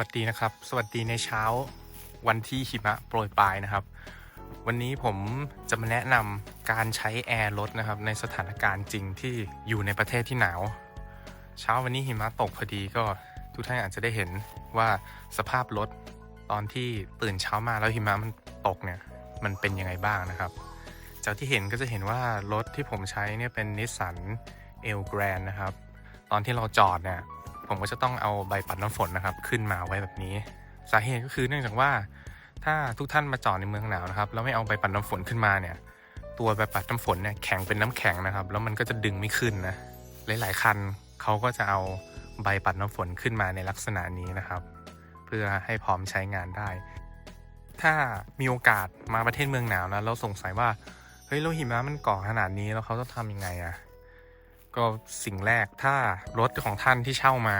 วัสดีนะครับ สวัสดีในเช้าวันที่หิมะโปรยปลายนะครับ วันนี้ผมจะมาแนะนำการใช้แอร์รถนะครับ ในสถานการณ์จริงที่อยู่ในประเทศที่หนาว เช้าวันนี้หิมะตกพอดีก็ทุกท่านอาจจะได้เห็นว่าสภาพรถตอนที่ตื่นเช้ามาแล้วหิมะมันตกเนี่ยมันเป็นยังไงบ้างนะครับ จากที่เห็นก็จะเห็นว่ารถที่ผมใช้เนี่ยเป็นนิสสันเอลแกรนนะครับ ตอนที่เราจอดเนี่ย ผมก็จะต้องเอาใบปัดน้ำฝนนะครับ ขึ้นมาไว้แบบนี้ สาเหตุก็คือเนื่องจากว่า ถ้าทุกท่านมาจอดในเมืองหนาวนะครับแล้วไม่เอาใบปัดน้ำฝนขึ้นมาเนี่ย ตัวใบปัดน้ำฝนเนี่ยแข็งเป็นน้ำแข็งนะครับ แล้วมันก็จะดึงไม่ขึ้นนะหลาย ๆ คันเขาก็จะเอาใบปัดน้ำฝนขึ้นมาในลักษณะนี้นะครับ เพื่อให้พร้อมใช้งานได้ ถ้ามีโอกาสมาประเทศเมืองหนาวนะแล้วสงสัยว่าเฮ้ยแล้วหิมะมันเกาะขนาดนี้แล้วเขาจะทำยังไงอะ ก็สิ่งแรกถ้ารถของท่านที่เช่ามา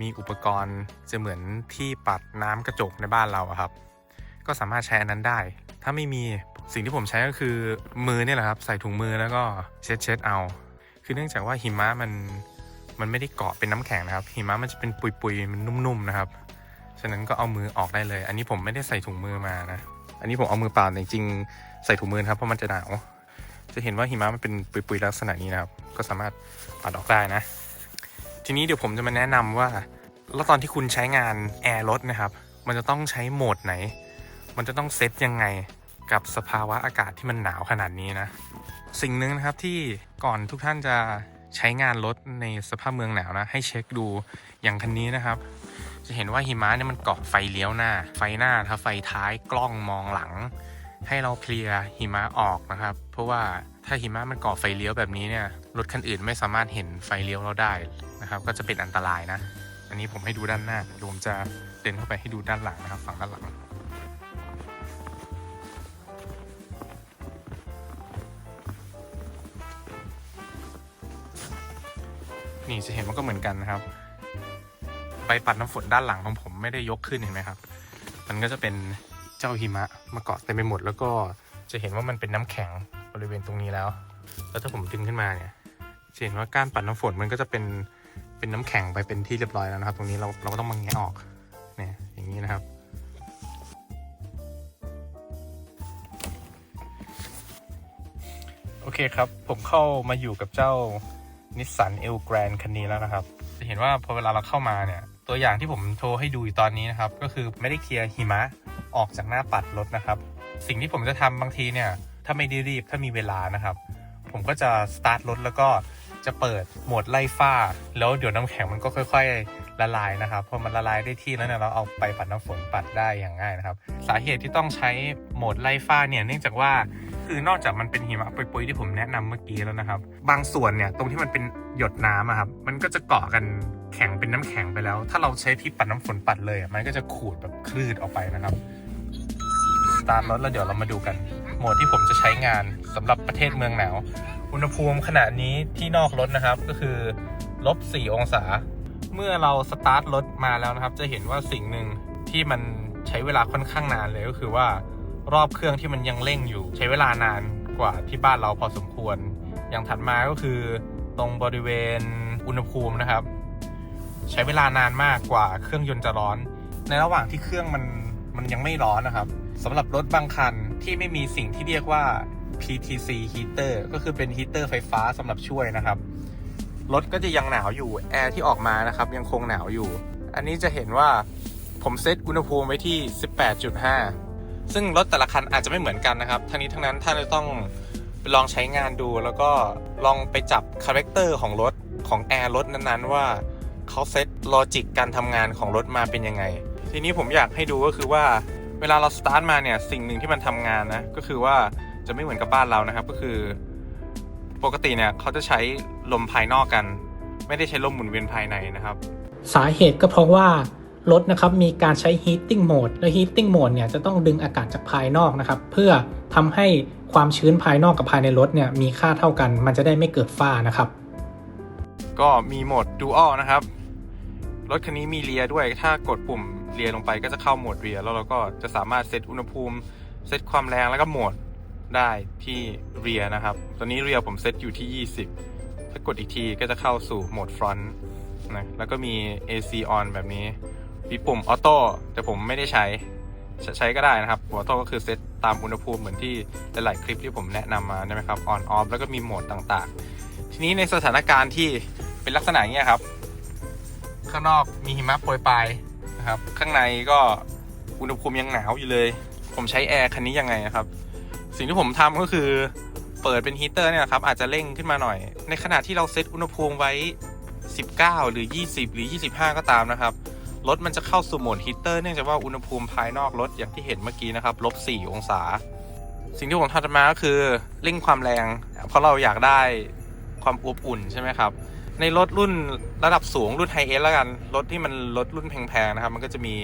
มีอุปกรณ์จะเหมือนที่ปัดน้ำกระจกในบ้านเราครับ ก็สามารถใช้อันนั้นได้ ถ้าไม่มีสิ่งที่ผมใช้ก็คือมือเนี่ยแหละครับ ใส่ถุงมือแล้วก็เช็ดเช็ดเอา คือเนื่องจากว่าหิมะมันมันไม่ได้เกาะเป็นน้ำแข็งนะครับ หิมะมันจะเป็นปุยๆมันนุ่มๆนะครับ ฉะนั้นก็เอามือออกได้เลย อันนี้ผมไม่ได้ใส่ถุงมือมานะ อันนี้ผมเอามือเปล่าจริงๆใส่ถุงมือครับเพราะมันจะหนาว จะเห็นว่าหิมะมันเป็นปุยๆลักษณะนี้นะครับ ก็สามารถปัดออกได้นะ ทีนี้เดี๋ยวผมจะมาแนะนำว่า แล้วตอนที่คุณใช้งานแอร์รถนะครับ มันจะต้องใช้โหมดไหน มันจะต้องเซตยังไงกับสภาวะอากาศที่มันหนาวขนาดนี้นะ สิ่งหนึ่งนะครับที่ก่อนทุกท่านจะใช้งานรถในสภาพเมืองหนาวนะ ให้เช็คดูอย่างคันนี้นะครับ จะเห็นว่าหิมะเนี่ยมันเกาะไฟเลี้ยวหน้า ไฟหน้าถ้าไฟท้ายกล้องมองหลัง ให้เราเคลียร์หิมะออกนะครับ เพราะว่าถ้าหิมะมันเกาะไฟเลี้ยวแบบนี้เนี่ยรถคันอื่นไม่สามารถเห็นไฟเลี้ยวเราได้นะครับ ก็จะเป็นอันตรายนะ อันนี้ผมให้ดูด้านหน้าเดี๋ยวผมจะเดินเข้าไปให้ดูด้านหลังนะครับ ฝั่งด้านหลังนี่จะเห็นมันก็เหมือนกันนะครับใบปัดน้ำฝนด้านหลังของผมไม่ได้ยกขึ้นเห็นไหมครับ มันก็จะเป็น เจ้าหิมะมาเกาะเต็มไปหมด แล้วก็จะเห็นว่ามันเป็นน้ำแข็งบริเวณตรงนี้แล้ว แล้วถ้าผมดึงขึ้นมาเนี่ยจะเห็นว่าก้านปัดน้ำฝนมันก็จะเป็นเป็นน้ำแข็งไปเป็นที่เรียบร้อยแล้วนะครับ ตรงนี้เราเราก็ต้องมาแงะออกเนี่ยอย่างนี้นะครับ โอเคครับ ผมเข้ามาอยู่กับเจ้านิสสันเอลแกรนคันนี้แล้วนะครับ จะเห็นว่าพอเวลาเราเข้ามาเนี่ย ตัวอย่างที่ผมโชว์ให้ดูอยู่ตอนนี้นะครับ ก็คือไม่ได้เคลียร์หิมะ ออกจากหน้าปัดรถนะครับ สิ่งที่ผมจะทำบางทีเนี่ย ถ้าไม่ได้รีบถ้ามีเวลานะครับ ผมก็จะสตาร์ทรถแล้วก็จะเปิดโหมดไล่ฝ้า แล้วเดี๋ยวน้ำแข็งมันก็ค่อยๆ ละลายนะครับพอมันละลายได้ที่แล้วเนี่ยเราเอาไปปัดน้ำฝนปัดได้อย่างง่ายนะครับ สาเหตุที่ต้องใช้โหมดไล่ฝ้าเนี่ยเนื่องจากว่าคือนอกจากมันเป็นหิมะปุยๆที่ผมแนะนำเมื่อกี้แล้วนะครับ บางส่วนเนี่ยตรงที่มันเป็นหยดน้ำอะครับมันก็จะเกาะกันแข็งเป็นน้ำแข็งไปแล้ว ถ้าเราใช้ที่ปัดน้ำฝนปัดเลยมันก็จะขูดแบบคลืดออกไปนะครับ ตาร์ทรถแล้วเดี๋ยวเรามาดูกัน โหมดที่ผมจะใช้งานสำหรับประเทศเมืองหนาว อุณหภูมิขณะนี้ที่นอกรถนะครับก็คือลบ 4 องศา เมื่อเราสตาร์ทรถมาแล้วนะครับ จะเห็นว่าสิ่งหนึ่งที่มันใช้เวลาค่อนข้างนานเลยก็คือว่ารอบเครื่องที่มันยังเร่งอยู่ ใช้เวลานานกว่าที่บ้านเราพอสมควร อย่างถัดมาก็คือตรงบริเวณอุณหภูมินะครับ ใช้เวลานานมากกว่าเครื่องยนต์จะร้อน ในระหว่างที่เครื่องมันมันยังไม่ร้อนนะครับ สำหรับรถบางคันที่ไม่มีสิ่งที่เรียกว่า PTC heater ก็คือเป็นฮีเตอร์ไฟฟ้าสำหรับช่วยนะครับ รถก็จะยังหนาวอยู่ แอร์ที่ออกมานะครับยังคงหนาวอยู่ อันนี้จะเห็นว่าผมเซตอุณหภูมิไว้ที่ 18.5 ซึ่งรถแต่ละคันอาจจะไม่เหมือนกันนะครับ ทั้งนี้ทั้งนั้นท่านจะต้องลองใช้งานดูแล้วก็ลองไปจับคาแรคเตอร์ของรถของแอร์รถนั้นๆ ว่าเขาเซตลอจิกการทำงานของรถมาเป็นยังไง ทีนี้ผมอยากให้ดูก็คือว่า เวลาเราสตาร์ทมาเนี่ยสิ่งหนึ่งที่มันทำงานนะก็คือว่าจะไม่เหมือนกับบ้านเรานะครับ ก็คือปกติเนี่ยเขาจะใช้ลมภายนอกกัน ไม่ได้ใช้ลมหมุนเวียนภายในนะครับ สาเหตุก็เพราะว่ารถนะครับมีการใช้ heating mode และ heating mode เนี่ยจะต้องดึงอากาศจากภายนอกนะครับ เพื่อทำให้ความชื้นภายนอกกับภายในรถเนี่ยมีค่าเท่ากัน มันจะได้ไม่เกิดฝ้านะครับ ก็มีโหมด Dual นะครับรถคันนี้มีเรียด้วยถ้ากดปุ่ม เรียลงไปก็จะเข้าโหมดเรียแล้วเราก็จะสามารถเซตอุณหภูมิเซตความแรงแล้วก็โหมดได้ที่เรียนะครับ ตอนนี้เรียผมเซตอยู่ที่ 20 ถ้ากดอีกทีก็จะเข้าสู่โหมดฟรอนต์นะ แล้วก็มี AC on แบบนี้ มีปุ่มออโต้แต่ผมไม่ได้ใช้ ใช้ใช้ก็ได้นะครับออโต้ก็คือเซตตามอุณหภูมิเหมือนที่หลาย ๆ คลิปที่ผมแนะนำมาใช่ไหมครับออนออฟแล้วก็มีโหมดต่างๆ ทีนี้ในสถานการณ์ที่เป็นลักษณะเงี้ยครับ ข้างนอกมีหิมะโปรยปลาย นะครับ ข้างในก็อุณหภูมิยังหนาวอยู่เลย ผมใช้แอร์คันนี้ยังไงนะครับ สิ่งที่ผมทำก็คือเปิดเป็นฮีเตอร์เนี่ยนะครับอาจจะเร่งขึ้นมาหน่อย ในขณะที่เราเซตอุณหภูมิไว้ 19 หรือ 20 หรือ 25 ก็ตามนะครับรถมันจะเข้าสู่โหมดฮีเตอร์เนื่องจากว่าอุณหภูมิภายนอกรถอย่างที่เห็นเมื่อกี้นะครับลบ 4 องศา สิ่งที่ผมทำมาก็คือเร่งความแรง เพราะเราอยากได้ความอบอุ่นใช่ไหมครับ ในรถรุ่นระดับสูงรุ่นไฮเอสแล้วกัน รถที่มันรถรุ่นแพงๆนะครับ มันก็จะมี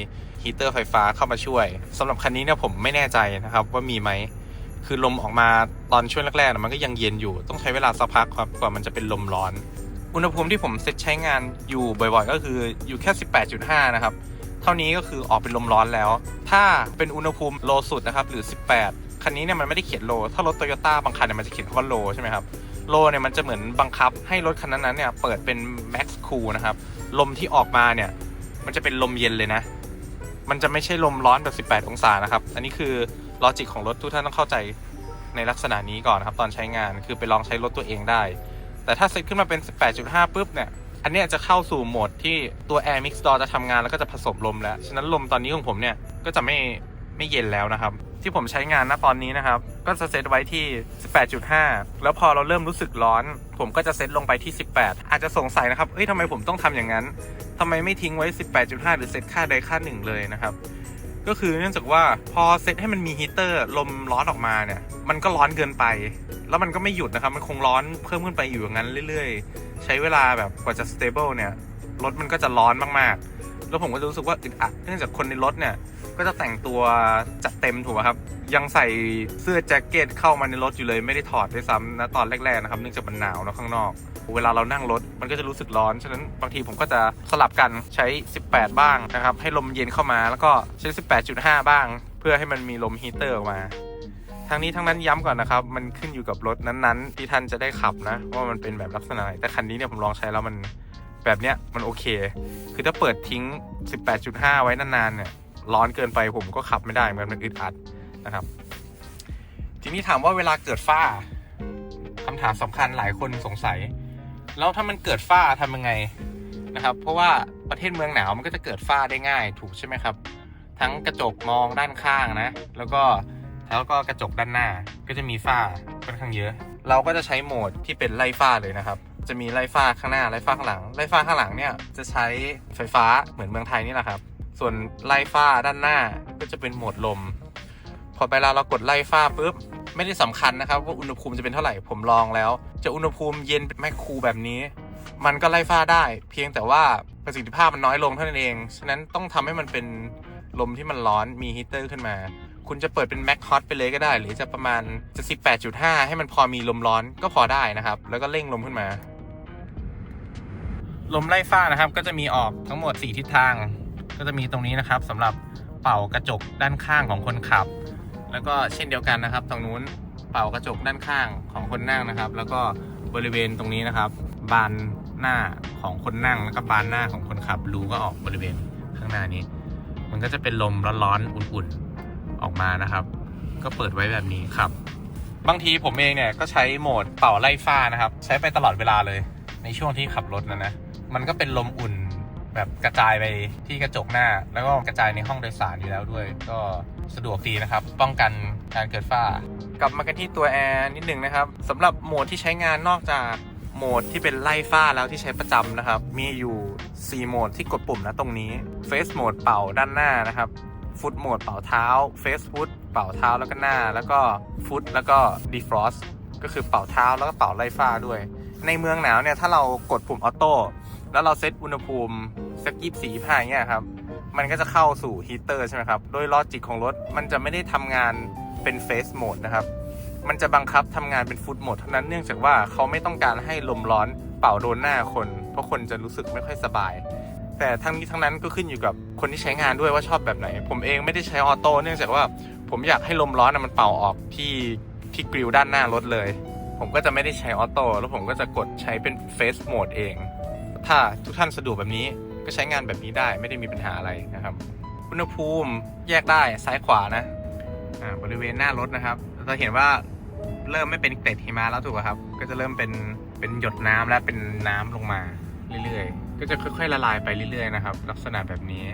ฮีเตอร์ไฟฟ้าเข้ามาช่วยสำหรับคันนี้เนี่ยผมไม่แน่ใจนะครับ ว่ามีไหมคือลมออกมาตอนช่วงแรกๆนะมันก็ยังเย็นอยู่ต้องใช้เวลาสักพักครับกว่ามันจะเป็นลมร้อน อุณหภูมิที่ผมเซตใช้งานอยู่บ่อยๆ ก็คืออยู่แค่ 18.5 นะครับ เท่านี้ก็คือออกเป็นลมร้อนแล้ว ถ้าเป็นอุณหภูมิโลสุดนะครับหรือ 18 คันนี้เนี่ยมันไม่ได้เขียนโล ถ้ารถโตโยต้าบางคันเนี่ยมันจะเขียนคำว่าโลใช่ไหมครับ โลเนี่ยมันจะเหมือนบังคับให้รถคันนั้นๆเนี่ยเปิดเป็น max cool นะครับ ลมที่ออกมาเนี่ย มันจะเป็นลมเย็นเลยนะ มันจะไม่ใช่ลมร้อนแบบ 18 องศานะครับ อันนี้คือลอจิกของรถทุกท่านต้องเข้าใจในลักษณะนี้ก่อนนะครับ ตอนใช้งานคือไปลองใช้รถตัวเองได้ แต่ถ้าเซตขึ้นมาเป็น 18.5ปุ๊บเนี่ยอันนี้จะเข้าสู่โหมดที่ตัว Air Mix Door จะทำงานแล้วก็จะผสมลมแล้ว ฉะนั้นลมตอนนี้ของผมเนี่ย ก็จะไม่ ไม่เย็นแล้วนะครับ ที่ผมใช้งานณตอนนี้นะครับ ก็จะเซตไว้ที่ 18.5 แล้วพอเราเริ่มรู้สึกร้อน ผมก็จะเซตลงไปที่ 18 อาจจะสงสัยนะครับเฮ้ยทำไมผมต้องทำอย่างนั้นทำไมไม่ทิ้งไว้ 18.5 หรือเซตค่าใดค่าหนึ่งเลยนะครับก็คือเนื่องจากว่าพอเซตให้มันมีฮีเตอร์ลมร้อนออกมาเนี่ย มันก็ร้อนเกินไป แล้วมันก็ไม่หยุดนะครับ มันคงร้อนเพิ่มขึ้นไปอยู่อย่างนั้นเรื่อย ๆ ใช้เวลาแบบกว่าจะ stable เนี่ยรถมันก็จะร้อนมากๆ แล้วผมก็จะรู้สึกว่าอึดอัดเนื่องจากคนในรถเนี่ย ก็จะแต่งตัวจัดเต็มถูกไหมครับ ยังใส่เสื้อแจ็คเก็ตเข้ามาในรถอยู่เลยไม่ได้ถอดด้วยซ้ำนะตอนแรกๆนะครับเนื่องจากมันหนาวนะข้างนอก เวลาเรานั่งรถมันก็จะรู้สึกร้อน ฉะนั้นบางทีผมก็จะสลับกันใช้ 18 บ้างนะครับ ให้ลมเย็นเข้ามาแล้วก็ใช้ 18.5 บ้าง เพื่อให้มันมีลมฮีเตอร์ออกมาทั้งนี้ทั้งนั้นย้ำก่อนนะครับ มันขึ้นอยู่กับรถนั้นๆ ที่ท่านจะได้ขับนะ ว่ามันเป็นแบบลักษณะไหนแต่คันนี้เนี่ยผมลองใช้แล้วมัน แบบเนี้ยมันโอเค คือถ้าเปิดทิ้ง 18.5 ไว้นานๆเนี่ยร้อนเกินไปผมก็ขับไม่ได้เหมือนมันอึดอัดนะครับ ทีนี้ถามว่าเวลาเกิดฝ้าคำถามสำคัญหลายคนสงสัย แล้วถ้ามันเกิดฝ้าทำยังไงนะครับ เพราะว่าประเทศเมืองหนาวมันก็จะเกิดฝ้าได้ง่ายถูกใช่ไหมครับ ทั้งกระจกมองด้านข้างนะ แล้วก็แล้วก็กระจกด้านหน้าก็จะมีฝ้าค่อนข้างเยอะ เราก็จะใช้โหมดที่เป็นไล่ฝ้าเลยนะครับ จะมีไล่ฝ้าข้างหน้าไล่ฝ้าข้างหลังไล่ฝ้าข้างหลังเนี่ยจะใช้ไฟฟ้าเหมือนเมืองไทยนี่แหละครับ ส่วนไล่ฝ้าด้านหน้าก็จะเป็นโหมดลม พอเวลาเรากดไล่ฝ้าปุ๊บไม่ได้สำคัญนะครับว่าอุณหภูมิจะเป็นเท่าไหร่ผมลองแล้ว จะอุณหภูมิเย็นเป็นแมคคูลแบบนี้ มันก็ไล่ฝ้าได้ เพียงแต่ว่าประสิทธิภาพมันน้อยลงเท่านั้นเอง ฉะนั้นต้องทำให้มันเป็นลมที่มันร้อนมีฮีเตอร์ขึ้นมา คุณจะเปิดเป็นแม็กฮอตไปเลยก็ได้ หรือจะประมาณจะ 18.5 ให้มันพอมีลมร้อนก็พอได้นะครับ แล้วก็เร่งลมขึ้นมา ลมไล่ฝ้านะครับ ก็จะมีออกทั้งหมด 4 ทิศทาง ก็จะมีตรงนี้นะครับสำหรับเป่ากระจกด้านข้างของคนขับ แล้วก็เช่นเดียวกันนะครับตรงนู้นเป่ากระจกด้านข้างของคนนั่งนะครับ แล้วก็บริเวณตรงนี้นะครับ บานหน้าของคนนั่งแล้วก็บานหน้าของคนขับรูก็ออกบริเวณข้างหน้านี้ มันก็จะเป็นลมร้อนๆอุ่นๆออกมานะครับ ก็เปิดไว้แบบนี้ครับ บางทีผมเองเนี่ยก็ใช้โหมดเป่าไล่ฝ้านะครับ ใช้ไปตลอดเวลาเลย ในช่วงที่ขับรถนะนะ มันก็เป็นลมอุ่นแบบกระจายไปที่กระจกหน้า แล้วก็กระจายในห้องโดยสารอยู่แล้วด้วย ก็สะดวกดีนะครับ ป้องกันการเกิดฝ้า กลับมากันที่ตัวแอร์นิดหนึ่งนะครับสำหรับโหมดที่ใช้งานนอกจากโหมดที่เป็นไล่ฝ้าแล้วที่ใช้ประจำนะครับ มีอยู่ 4 โหมดที่กดปุ่มนะตรงนี้ Face โหมดเป่าด้านหน้านะครับฟุตโหมดเป่าเท้า Face ฟุตเป่าเท้าแล้วก็หน้า แล้วก็ฟุตแล้วก็ defrost ก็คือเป่าเท้าแล้วก็เป่าไล่ฝ้าด้วย ในเมืองหนาวเนี่ยถ้าเรากดปุ่มออโต้ แล้วเราเซตอุณหภูมิสักยี่สี่ห้าเงี้ยครับ มันก็จะเข้าสู่ฮีเตอร์ใช่ไหมครับ โดยลอจิกของรถมันจะไม่ได้ทำงานเป็นเฟสโหมดนะครับ มันจะบังคับทำงานเป็นฟุตโหมดเท่านั้นเนื่องจากว่าเขาไม่ต้องการให้ลมร้อนเป่าโดนหน้าคน เพราะคนจะรู้สึกไม่ค่อยสบาย แต่ทั้งนี้ทั้งนั้นก็ขึ้นอยู่กับคนที่ใช้งานด้วยว่าชอบแบบไหน ผมเองไม่ได้ใช้ออโต้เนื่องจากว่าผมอยากให้ลมร้อนนะมันเป่าออกที่ที่กริลด้านหน้ารถเลย ผมก็จะไม่ได้ใช้ออโต้แล้วผมก็จะกดใช้เป็นเฟสโหมดเอง ถ้าทุกท่านสะดวกแบบนี้ก็ใช้งานแบบนี้ได้ไม่ได้มีปัญหาอะไรนะครับ อุณหภูมิแยกได้ซ้ายขวานะอ่าบริเวณหน้ารถนะครับเราเห็นว่าเริ่มไม่เป็นเกล็ดหิมะแล้วถูกไหมครับ ก็จะเริ่มเป็นเป็นหยดน้ำและเป็นน้ำลงมาเรื่อยๆ ก็จะค่อยๆละลายไปเรื่อยๆนะครับ ลักษณะแบบนี้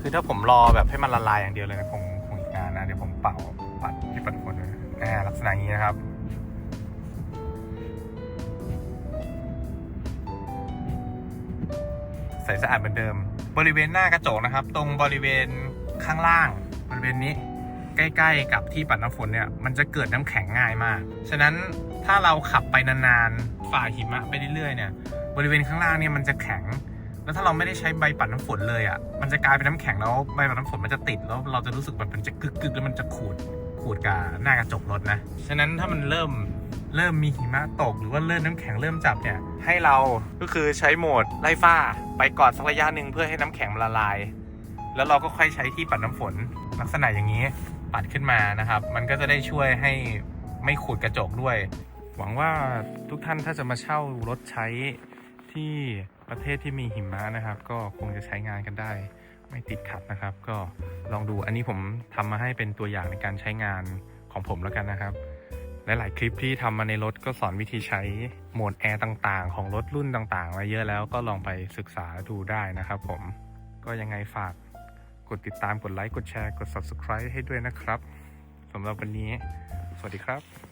คือถ้าผมรอแบบให้มันละลายอย่างเดียวเลยนะคง เป่าปัดที่ปัดฝนเลยอ่าลักษณะนี้นะครับใสสะอาดเหมือนเดิม บริเวณหน้ากระจกนะครับ ตรงบริเวณข้างล่าง บริเวณนี้ ใกล้ ๆ กับที่ปัดน้ำฝนเนี่ยมันจะเกิดน้ำแข็งง่ายมาก ฉะนั้นถ้าเราขับไปนานๆฝ่าหิมะไปเรื่อยๆเนี่ยบริเวณข้างล่างเนี่ยมันจะแข็ง แล้วถ้าเราไม่ได้ใช้ใบปัดน้ำฝนเลยอะ มันจะกลายเป็นน้ำแข็งแล้วใบปัดน้ำฝนมันจะติดแล้วเราจะรู้สึกแบบมันจะกึกกึกแล้วมันจะขูดขูดกับหน้ากระจกรถนะ ฉะนั้นถ้ามันเริ่มเริ่มมีหิมะตกหรือว่าเริ่มน้ำแข็งเริ่มจับเนี่ย ให้เราก็คือใช้โหมดไล่ฟ้าไปก่อนสักระยะหนึ่งเพื่อให้น้ำแข็งละลาย แล้วเราก็ค่อยใช้ที่ปัดน้ำฝนลักษณะอย่างนี้ปัดขึ้นมานะครับ มันก็จะได้ช่วยให้ไม่ขูดกระจกด้วย หวังว่าทุกท่านถ้าจะมาเช่ารถใช้ที่ ประเทศที่มีหิมะนะครับ ก็คงจะใช้งานกันได้ ไม่ติดขัดนะครับ ก็ลองดูอันนี้ผมทำมาให้เป็นตัวอย่างในการใช้งานของผมแล้วกันนะครับหลาย ๆ คลิปที่ทำมาในรถก็สอนวิธีใช้โหมดแอร์ต่าง ๆ ของรถรุ่นต่างๆมาเยอะแล้วก็ลองไปศึกษาดูได้นะครับ ผมก็ยังไงฝากกดติดตามกดไลค์กดแชร์กด subscribe ให้ด้วยนะครับสำหรับวันนี้ สวัสดีครับ